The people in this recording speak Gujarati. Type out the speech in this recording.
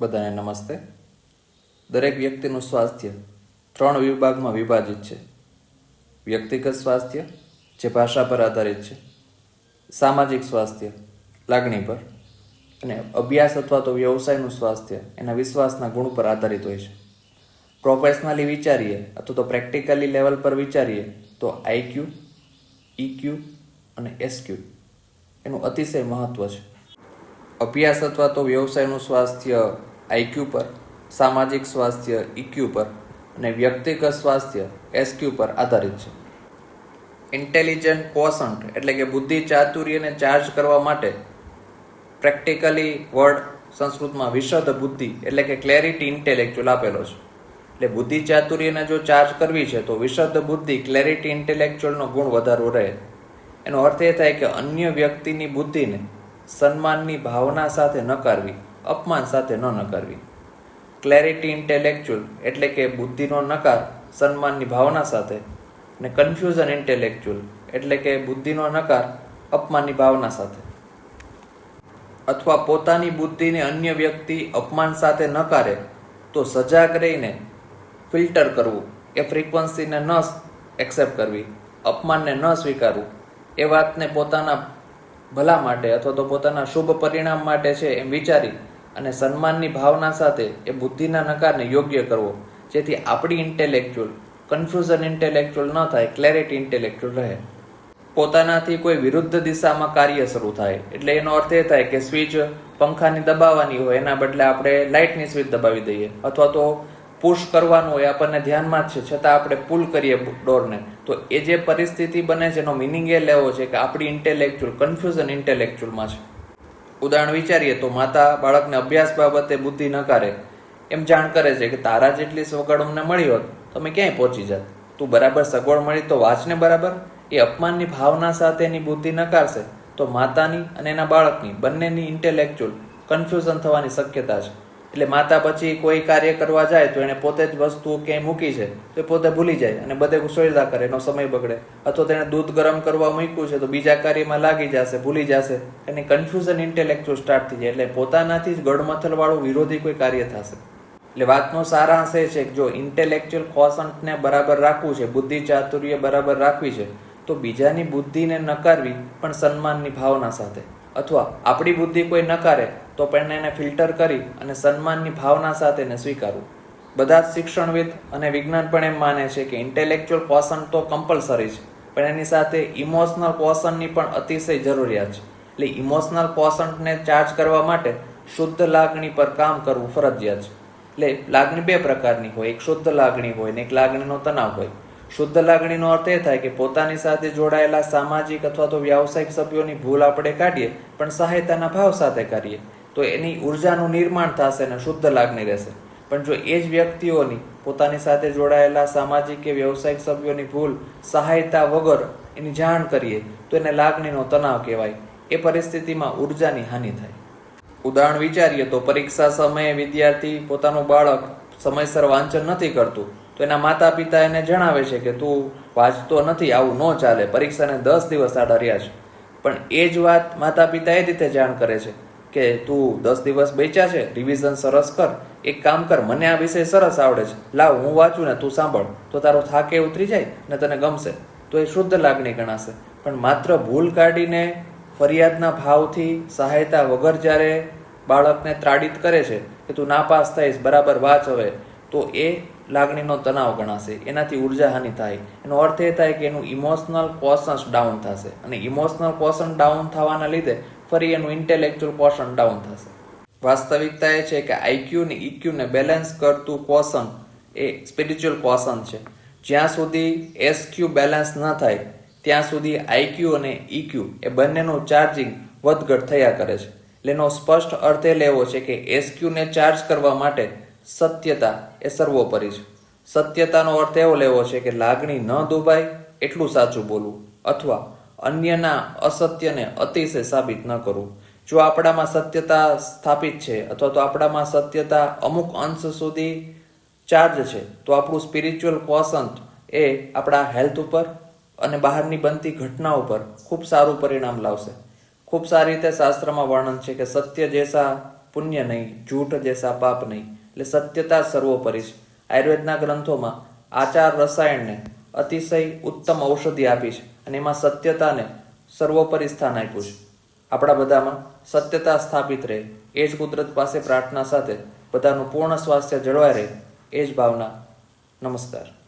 બધાને નમસ્તે. દરેક વ્યક્તિનું સ્વાસ્થ્ય ત્રણ વિભાગમાં વિભાજિત છે. વ્યક્તિગત સ્વાસ્થ્ય, જે ભાષા પર આધારિત છે. સામાજિક સ્વાસ્થ્ય, લાગણી પર. અને અભ્યાસ અથવા તો વ્યવસાયનું સ્વાસ્થ્ય એના વિશ્વાસના ગુણ પર આધારિત હોય છે. પ્રોફેશનલી વિચારીએ અથવા તો પ્રેક્ટિકલી લેવલ પર વિચારીએ તો આઈક્યુ ઇક્યુ અને એસક્યુ એનું અતિશય મહત્વ છે. અભ્યાસ અથવા તો વ્યવસાયનું સ્વાસ્થ્ય આઈક્યુ પર, સામાજિક સ્વાસ્થ્ય ઇક્યુ પર અને વ્યક્તિગત સ્વાસ્થ્ય એસક્યુ પર આધારિત છે. ઇન્ટેલિજન્ટ કોસન્ટ એટલે કે બુદ્ધિ ચાતુર્યને ચાર્જ કરવા માટે પ્રેક્ટિકલી વર્ડ સંસ્કૃતમાં વિશદ બુદ્ધિ એટલે કે ક્લેરિટી ઇન્ટેલેક્ચ્યુઅલ આપેલો છે. એટલે બુદ્ધિ ચાતુર્યને જો ચાર્જ કરવી છે તો વિશદ બુદ્ધિ ક્લેરિટી ઇન્ટેલેક્ચ્યુઅલનો ગુણ વધારો રહે. એનો અર્થ એ થાય કે અન્ય વ્યક્તિની બુદ્ધિને સન્માનની ભાવના સાથે નકારવી અપમાન સાથે ન નકારવી. ક્લેરિટી ઇન્ટેલેક્ચ્યુઅલ એટલે કે બુદ્ધિનો નકાર સન્માનની ભાવના સાથે અને કન્ફ્યુઝન ઇન્ટેલેક્ચ્યુઅલ એટલે કે બુદ્ધિનો નકાર અપમાનની ભાવના સાથે. અથવા પોતાની બુદ્ધિને અન્ય વ્યક્તિ અપમાન સાથે નકારે તો સજાગ રહીને ફિલ્ટર કરવું એ ફ્રીક્વન્સીને ન એક્સેપ્ટ કરવી, અપમાનને ન સ્વીકારવું, એ વાતને પોતાના ભલા માટે અથવા તો પોતાના શુભ પરિણામ માટે છે એમ વિચારી અને સન્માનની ભાવના સાથે એ બુદ્ધિના નકારને યોગ્ય કરવો. જેથી આપણી ઇન્ટેલેક્ચ્યુઅલ કન્ફ્યુઝન ઇન્ટેલેક્ચ્યુઅલ ન થાય ક્લેરિટી ઇન્ટેલેક્ચ્યુઅલ રહે. પોતાનાથી કોઈ વિરુદ્ધ દિશામાં કાર્ય શરૂ થાય. એટલે એનો અર્થ એ થાય કે સ્વિચ પંખાની દબાવવાની હોય, એના બદલે આપણે લાઇટની સ્વિચ દબાવી દઈએ. અથવા તો પુશ કરવાનું હોય આપણને ધ્યાનમાં જ છે. છતાં આપણે પુલ કરીએ ડોરને તો એ જે પરિસ્થિતિ બને છે, એનો મિનિંગ એ લેવો છે કે આપણી ઇન્ટેલેક્ચ્યુઅલ કન્ફ્યુઝન ઇન્ટેલેક્ચ્યુઅલમાં છે. ઉદાહરણ વિચારીએ તો માતા બાળકને અભ્યાસ બાબતે બુદ્ધિ નકારે. એમ જાણ કરે છે કે તારા જેટલી સગવડ અમને મળી હોત, તમે ક્યાંય પહોંચી જાત? તું બરાબર સગવડ મળી તો વાંચને બરાબર. એ અપમાનની ભાવના સાથે એની બુદ્ધિ નકારશે. તો માતાની અને એના બાળકની બંનેની ઇન્ટેલેક્ચ્યુઅલ કન્ફ્યુઝન થવાની શક્યતા છે. એટલે માતા પછી કોઈ કાર્ય કરવા જાય તો એને પોતે જ વસ્તુ ક્યાંય મૂકી છે, તો પોતે ભૂલી જાય અને બધે સોયદા કરે, એનો સમય બગડે. અથવા તેને દૂધ ગરમ કરવા મૂક્યું છે તો બીજા કાર્યમાં લાગી જશે, ભૂલી જશે. એને કન્ફ્યુઝન ઇન્ટેલેક્ચ્યુઅલ સ્ટાર્ટ થઈ જાય. એટલે પોતાનાથી જ ગડમથલ વાળું વિરોધી કોઈ કાર્ય થશે. એટલે વાતનો સારાંશ એ છે કે જો ઇન્ટેલેક્ચ્યુઅલ કોસન્ટને બરાબર રાખવું છે, બુદ્ધિ ચાતુર્ય બરાબર રાખવી છે, તો બીજાની બુદ્ધિને નકારવી પણ સન્માનની ભાવના સાથે. અથવા આપણી બુદ્ધિ કોઈ નકારે, તો પણ એને ફિલ્ટર કરી અને સન્માનની ભાવના સાથે એને સ્વીકારવું બધા જ શિક્ષણવિદ અને વિજ્ઞાન પણ એમ માને છે કે ઇન્ટેલેક્ચ્યુઅલ કોશન તો કમ્પલસરી છે, પણ એની સાથે ઇમોશનલ કોશનની પણ અતિશય જરૂરિયાત છે. એટલે ઇમોશનલ કોશનને ચાર્જ કરવા માટે શુદ્ધ લાગણી પર કામ કરવું ફરજિયાત છે. એટલે લાગણી બે પ્રકારની હોય, એક શુદ્ધ લાગણી હોય ને એક લાગણીનો તણાવ હોય. શુદ્ધ લાગણીનો અર્થ એ થાય કે પોતાની સાથે જોડાયેલા સામાજિક અથવા તો વ્યાવસાયિક સભ્યોની ભૂલ આપણે કાઢીએ, પણ સહાયતાના ભાવ સાથે કરીએ, તો એની ઉર્જાનું નિર્માણ થશે અને શુદ્ધ લાગણી રહેશે. પણ જો એ જ વ્યક્તિઓની પોતાની સાથે જોડાયેલા સામાજિક કે વ્યવસાયિક સભ્યોની ભૂલ, સહાયતા વગર એની જાણ કરીએ, તો એને લાગણીનો તણાવ કહેવાય. એ પરિસ્થિતિમાં ઉર્જાની હાનિ થાય. ઉદાહરણ વિચારીએ તો પરીક્ષા સમયે વિદ્યાર્થી પોતાનું બાળક સમયસર વાંચન નથી કરતું. તો એના માતા પિતા એને જણાવે છે કે તું વાંચતો નથી, આવું ન ચાલે, પરીક્ષાને દસ દિવસ આડા રહ્યા છે. પણ એ જ વાત માતા પિતા એ રીતે જાણ કરે છે કે તું દસ દિવસ બેચ્યા છે રિવિઝન સરસ કર, એક કામ કર, મને આ વિષય સરસ આવડે છે. લાવ, હું વાંચું ને તું સાંભળ, તો તારો થાકે ઉતરી જાય ને તને ગમશે, તો એ શુદ્ધ લાગણી ગણાશે. પણ માત્ર ભૂલ કાઢીને ફરિયાદના ભાવથી સહાયતા વગર જ્યારે બાળકને ત્રાડિત કરે છે કે તું નાપાસ થઈશ, બરાબર, વાંચ હવે, તો એ લાગણીનો તણાવ ગણાશે, એનાથી ઊર્જા હાનિ થાય. એનો અર્થ એ થાય કે એનું ઇમોશનલ કોશન્સ ડાઉન થશે. અને ઇમોશનલ કોશન ડાઉન થવાના લીધે ફરી એનું ઇન્ટેલેક્ચ્યુઅલ કોશન ડાઉન થશે. વાસ્તવિકતા એ છે કે આઈક્યુ ને ઇક્યુને બેલેન્સ કરતું કોશન એ સ્પિરિચ્યુઅલ કોશન છે. જ્યાં સુધી એસક્યુ બેલેન્સ ન થાય, ત્યાં સુધી આઈક્યુ અને ઇક્યુ એ બંનેનું ચાર્જિંગ વધઘટ થયા કરે છે. એટલે એનો સ્પષ્ટ અર્થ એ લેવો છે કે એસક્યુને ચાર્જ કરવા માટે સત્યતા એ સર્વોપરી છે. સત્યતાનો અર્થ એવો લેવો છે કે લાગણી ન દુભાય એટલું સાચું બોલવું અથવા અન્યના અસત્યને અતિશય સાબિત ન કરવું. જો આપણામાં સત્યતા સ્થાપિત છે અથવા તો આપણામાં સત્યતા અમુક અંશ સુધી ચાર્જ છે, તો આપણું સ્પિરિચ્યુઅલ કોસન્ટ એ આપણા હેલ્થ ઉપર અને બહારની બનતી ઘટના ઉપર ખૂબ સારું પરિણામ લાવશે. ખૂબ સારી રીતે શાસ્ત્રમાં વર્ણન છે કે સત્ય જેસા પુણ્ય નહીં, જૂઠ જેસા પાપ નહીં. એટલે સત્યતા સર્વોપરી છે. આયુર્વેદના ગ્રંથોમાં આચાર રસાયણને અતિશય ઉત્તમ ઔષધિ આપી છે અને એમાં સત્યતાને સર્વોપરી સ્થાન આપ્યું છે. આપણા બધામાં સત્યતા સ્થાપિત રહે, એ જ કુદરત પાસે પ્રાર્થના સાથે બધાનું પૂર્ણ સ્વાસ્થ્ય જળવાઈ રહે, એ જ ભાવના. નમસ્કાર.